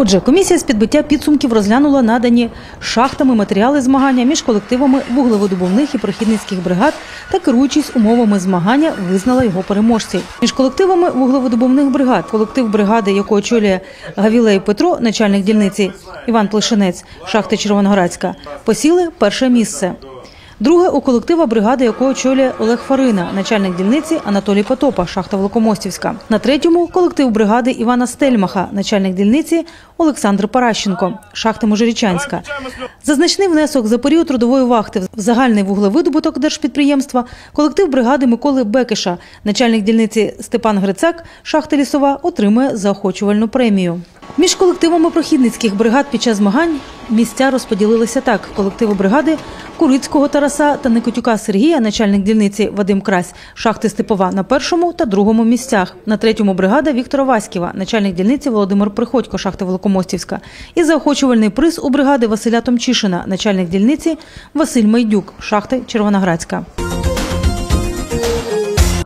Отже, комісія з підбиття підсумків розглянула надані шахтами матеріали змагання між колективами вуглеводобувних і прохідницьких бригад та керуючись умовами змагання, визнала його переможців. Між колективами вуглеводобувних бригад, колектив бригади, яку очолює Гавілей Петро, начальник дільниці Іван Плешинець, шахти Червоноградська, посіли перше місце. Друге у колектива бригади, яку очолює Олег Фарина, начальник дільниці Анатолій Потопа, шахта Великомостівська. На третьому колектив бригади Івана Стельмаха, начальник дільниці Олександр Паращенко, шахта Можирічанська. За значний внесок за період трудової вахти в загальний вуглевидобуток держпідприємства колектив бригади Миколи Бекиша, начальник дільниці Степан Грицак, шахта Лісова, отримує заохочувальну премію. Між колективами прохідницьких бригад під час змагань місця розподілилися так: колективи бригади Курицького Тараса та Никотюка Сергія, начальник дільниці Вадим Крась, шахти Степова на першому та другому місцях. На третьому бригада Віктора Васьківа, начальник дільниці Володимир Приходько, шахта Великомостівська. І заохочувальний приз у бригади Василя Томчишина, начальник дільниці Василь Майдюк, шахти Червоноградська.